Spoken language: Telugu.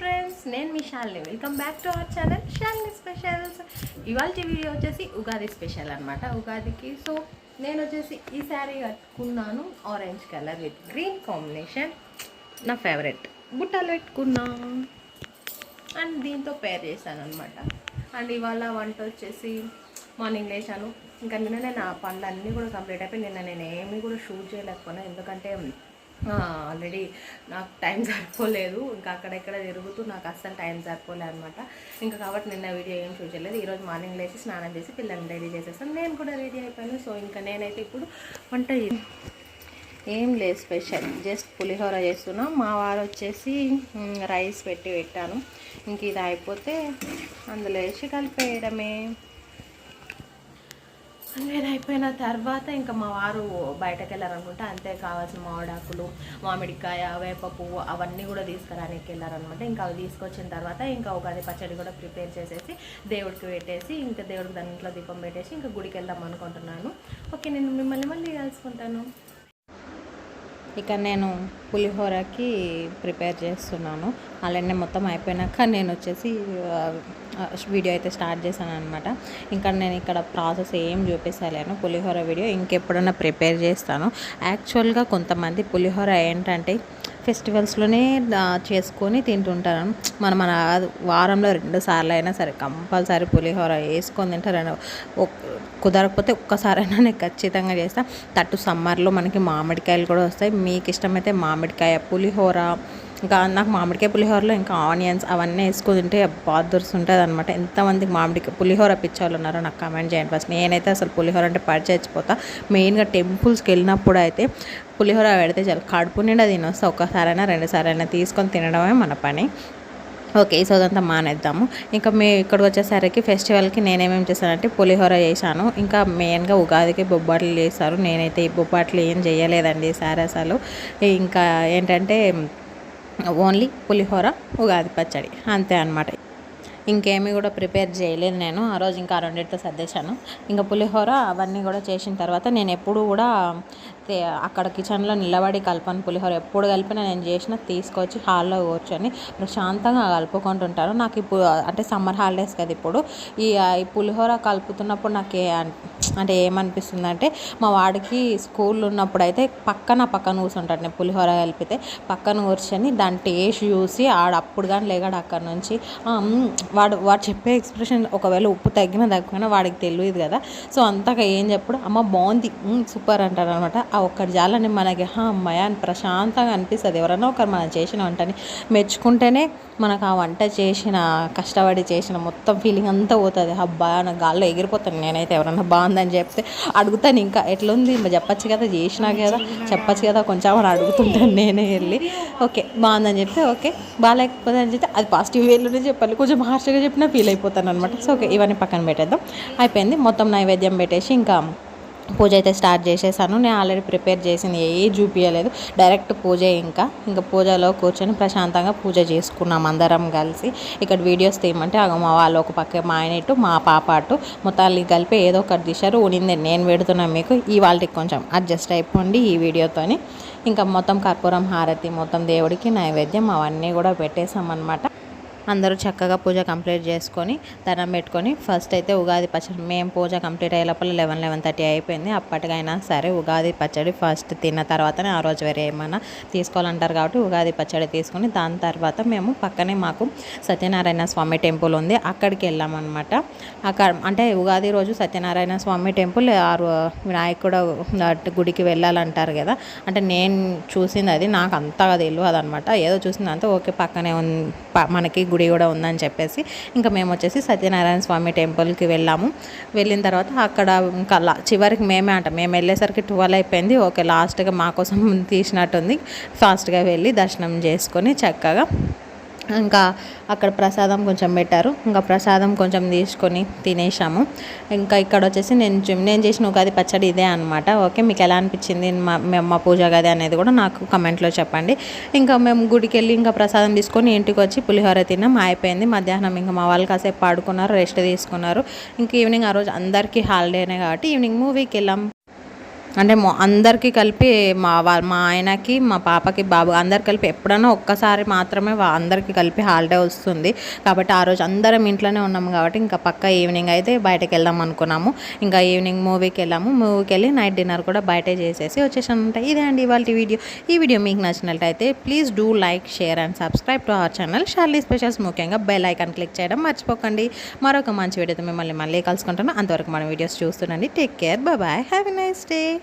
ఫ్రెండ్స్ నేను మీ Shalini welcome back to our channel Shalini specials ఇవాళ వీడియో వచ్చేసి ఉగాది స్పెషల్ అనమాట ఉగాదికి సో నేను వచ్చేసి ఈ శారీ కట్టుకున్నాను orange colour with green combination నా ఫేవరెట్ బుట్టలు పెట్టుకున్నా. అండ్ దీంతో పేర్ చేశాను అనమాట అండ్ ఇవాళ వంట వచ్చేసి మార్నింగ్ లేచాను. ఇంకా నిన్న నేను పనులు అన్నీ కూడా కంప్లీట్ అయిపోయి నిన్న నేను ఏమీ కూడా షూట్ చేయలేకపోయినా. ఎందుకంటే ఆల్రెడీ నాకు టైం సరిపోలేదు. ఇంకా అక్కడెక్కడ తిరుగుతూ నాకు అస్సలు టైం సరిపోలేదు అనమాట ఇంకా కాబట్టి నిన్న వీడియో ఏం చూడలేదు ఈరోజు మార్నింగ్ లేచి స్నానం చేసి పిల్లల్ని రెడీ చేసేస్తాను. నేను కూడా రెడీ అయిపోయాను. సో ఇంకా నేనైతే ఇప్పుడు వంట ఏం లేదు స్పెషల్ జస్ట్ పులిహోర చేస్తున్నాం. మా వారు వచ్చేసి రైస్ పెట్టి పెట్టాను. ఇంక ఇది అయిపోతే అందులో వేసి కలిపేయడమే. నేను అయిపోయిన తర్వాత ఇంకా మా వారు బయటకు వెళ్ళారనుకుంటే అంతే కావాల్సిన మామిడాకులు మామిడికాయ వేప పువ్వు అవన్నీ కూడా తీసుకురానికి వెళ్ళారనమాట ఇంకా అవి తీసుకొచ్చిన తర్వాత ఇంకా ఉగాది పచ్చడి కూడా ప్రిపేర్ చేసేసి దేవుడికి పెట్టేసి ఇంకా దేవుడికి దాని ఇంట్లో దీపం పెట్టేసి ఇంకా గుడికి వెళ్దాం అనుకుంటున్నాను. ఓకే నేను మిమ్మల్ని మళ్ళీ కలుసుకుంటాను. ఇక నేను పులిహోరకి ప్రిపేర్ చేస్తున్నాను. అలానే మొత్తం అయిపోయినాక నేను వచ్చేసి వీడియో అయితే స్టార్ట్ చేశాను అనమాట ఇంకా నేను ఇక్కడ ప్రాసెస్ ఏం చూపిస్తాను పులిహోర వీడియో ఇంకెప్పుడన్నా ప్రిపేర్ చేస్తాను. యాక్చువల్గా కొంతమంది పులిహోర ఏంటంటే ఫెస్టివల్స్లోనే చేసుకొని తింటుంటారు. మనం మన వారంలో రెండు సార్లు అయినా సరే కంపల్సరీ పులిహోర వేసుకొని తింటారు కుదరకపోతే ఒక్కసారైనా నేను ఖచ్చితంగా చేస్తా. తట్టు సమ్మర్లో మనకి మామిడికాయలు కూడా వస్తాయి. మీకు ఇష్టమైతే మామిడికాయ పులిహోర ఇంకా నాకు మామిడికాయ పులిహోరలో ఇంకా ఆనియన్స్ అవన్నీ వేసుకుని తింటే బాదుర్స్ ఉంటుంది అనమాట ఎంతమందికి మామిడికాయ పులిహోర పిచ్చోళ్ళు ఉన్నారో నాకు కామెంట్ చేయండి ఫస్ట్ నేనైతే అసలు పులిహోర అంటే పరిచయించిపోతా మెయిన్గా టెంపుల్స్కి వెళ్ళినప్పుడు అయితే పులిహోర పెడితే చాలా. కడుపు నిండా తినొస్తా. ఒక్కసారైనా రెండుసారైనా తీసుకొని తినడమే మన పని. ఓకే ఈ సోదంతా మానేద్దాము. ఇంకా మే ఇక్కడికి వచ్చేసరికి ఫెస్టివల్కి నేనేమేమి చేశానంటే పులిహోర చేశాను. ఇంకా మెయిన్గా ఉగాదికి బొబ్బట్లు చేస్తారు నేనైతే ఈ బొబ్బాట్లు ఏం చేయలేదండి ఈసారి అసలు. ఇంకా ఏంటంటే ఓన్లీ పులిహోర ఉగాది పచ్చడి. అంతే అనమాట ఇంకేమీ కూడా ప్రిపేర్ చేయలేదు నేను. ఆ రోజు ఇంకా ఆ రెండింటితో సర్దేశాను. ఇంకా పులిహోర అవన్నీ కూడా చేసిన తర్వాత నేను ఎప్పుడూ కూడా అక్కడ కిచెన్లో నిలబడి కలపను పులిహోర ఎప్పుడు కలిపినా నేను చేసిన తీసుకొచ్చి హాల్లో కూర్చొని ప్రశాంతంగా కలుపుకుంటుంటాను నాకు ఇప్పుడు అంటే సమ్మర్ హాలిడేస్ కదా ఇప్పుడు. ఈ పులిహోర కలుపుతున్నప్పుడు నాకు ఏ అంటే ఏమనిపిస్తుంది అంటే మా వాడికి స్కూల్ ఉన్నప్పుడు అయితే పక్కన పక్కన కూర్చుంటాడు నేను పులిహోర కలిపితే. పక్కన కూర్చొని దాని టేస్ట్ చూసి ఆడ అప్పుడు కానీ లేగాడు అక్కడ నుంచి వాడు వాడు చెప్పే ఎక్స్ప్రెషన్ ఒకవేళ ఉప్పు తగ్గినా తగ్గినా వాడికి తెలియదు కదా. సో అంతగా ఏం చెప్పుడు. అమ్మ బాగుంది సూపర్ అంటారు అనమాట. ఆ ఒక్కటి జాలని మనకి హా అమ్మాయ అని ప్రశాంతంగా అనిపిస్తుంది. ఎవరైనా ఒకరు మనం చేసిన వంటని మెచ్చుకుంటేనే మనకు ఆ వంట చేసిన కష్టపడి చేసిన మొత్తం ఫీలింగ్ అంతా పోతుంది. అబ్బా నా గాల్లో ఎగిరిపోతాను నేనైతే. ఎవరన్నా బాగుందని చెప్తే అడుగుతాను ఇంకా. ఎట్లుంది? చెప్పచ్చు కదా చేసినా కదా. చెప్పచ్చు కదా. కొంచెం అని అడుగుతుంటాను నేనే వెళ్ళి. ఓకే బాగుందని చెప్తే ఓకే. బాగాలేకపోతే అని చెప్తే అది పాజిటివ్ వేలోనే చెప్పాలి. కొంచెం హార్ష్గా చెప్పినా ఫీల్ అయిపోతాను అనమాట సో ఓకే ఇవన్నీ పక్కన పెట్టేద్దాం. అయిపోయింది. మొత్తం నైవేద్యం పెట్టేసి ఇంకా పూజ అయితే స్టార్ట్ చేసేసాను. నేను ఆల్రెడీ ప్రిపేర్ చేసింది ఏ చూపించలేదు డైరెక్ట్ పూజ ఇంకా. ఇంకా పూజలో కూర్చొని ప్రశాంతంగా పూజ చేసుకున్నాం అందరం కలిసి. ఇక్కడ వీడియోస్ తీయమంటే మా వాళ్ళు ఒక పక్క మా ఆయన ఇటు మా పాప అటు మొత్తాన్ని కలిపి ఏదో ఒకటి తీశారు. ఉనింది నేను పెడుతున్నాను మీకు. ఈ వాళ్ళకి కొంచెం అడ్జస్ట్ అయిపోండి ఈ వీడియోతోని. ఇంకా మొత్తం కర్పూరం హారతి మొత్తం దేవుడికి నైవేద్యం అవన్నీ కూడా పెట్టేసామన్నమాట అందరూ చక్కగా పూజ కంప్లీట్ చేసుకొని దండం పెట్టుకొని ఫస్ట్ అయితే ఉగాది పచ్చడి మేము పూజ కంప్లీట్ అయ్యే లోపల లెవెన్ లెవెన్ థర్టీ అయిపోయింది. అప్పటికైనా సరే ఉగాది పచ్చడి ఫస్ట్ తిన్న తర్వాతనే ఆ రోజు వేరే ఏమైనా తీసుకోవాలంటారు కాబట్టి ఉగాది పచ్చడి తీసుకొని దాని తర్వాత మేము పక్కనే మాకు సత్యనారాయణ స్వామి టెంపుల్ ఉంది. అక్కడికి వెళ్ళామన్నమాట. అక్కడ అంటే ఉగాది రోజు సత్యనారాయణ స్వామి టెంపుల్ ఆరు వినాయకుడు అటు గుడికి వెళ్ళాలంటారు కదా. అంటే నేను చూసింది అది నాకు అంతగా తెలియదు అనమాట ఏదో చూసింది అంతా ఓకే పక్కనే ఉంది ప- మనకి గుడి కూడా ఉందని చెప్పేసి ఇంకా మేము వచ్చేసి సత్యనారాయణ స్వామి టెంపుల్కి వెళ్ళాము. వెళ్ళిన తర్వాత అక్కడ ఇంకా చివరికి మేమే అంట మేము వెళ్ళేసరికి ట్వెల్వ్ అయిపోయింది. ఓకే లాస్ట్గా మా కోసం తీసినట్టుంది. ఫాస్ట్గా వెళ్ళి దర్శనం చేసుకొని చక్కగా ఇంకా అక్కడ ప్రసాదం కొంచెం పెట్టారు. ఇంకా ప్రసాదం కొంచెం తీసుకొని తినేసాము ఇంకా ఇక్కడ వచ్చేసి నేను నేను చేసిన ఉగాది పచ్చడి ఇదే అనమాట ఓకే మీకు ఎలా అనిపించింది? మా మేము మా పూజ గది అనేది కూడా నాకు కమెంట్లో చెప్పండి. ఇంకా మేము గుడికి వెళ్ళి ఇంకా ప్రసాదం తీసుకొని ఇంటికి వచ్చి పులిహోర తిన్నాం. అయిపోయింది. మధ్యాహ్నం ఇంకా మా వాళ్ళు కాసేపు పాడుకున్నారు రెస్ట్ తీసుకున్నారు. ఇంకా ఈవినింగ్ ఆ రోజు అందరికీ హాలిడేనే కాబట్టి ఈవినింగ్ మూవీకి వెళ్ళాం. అంటే అందరికీ కలిపి మా మా ఆయనకి మా పాపకి బాబు అందరు కలిపి ఎప్పుడైనా ఒక్కసారి మాత్రమే అందరికీ కలిపి హాలిడే వస్తుంది. కాబట్టి ఆ రోజు అందరం ఇంట్లోనే ఉన్నాము కాబట్టి ఇంకా పక్క ఈవినింగ్ అయితే బయటకు వెళ్దాం అనుకున్నాము. ఇంకా ఈవినింగ్ మూవీకి వెళ్ళాము. మూవీకి వెళ్ళి నైట్ డిన్నర్ కూడా బయటే చేసేసి వచ్చేసానంట ఇదే అండి ఇవాళ వీడియో. ఈ వీడియో మీకు నచ్చినట్లయితే please do like share and subscribe to our channel Shalini specials. ముఖ్యంగా బెల్ ఐకాన్ క్లిక్ చేయడం మర్చిపోకండి. మరొక మంచి వీడియోతో మిమ్మల్ని మళ్ళీ కలుసుకుంటాను. అంతవరకు మన videos చూస్తుండండి. Take care. Bye. Have a nice day.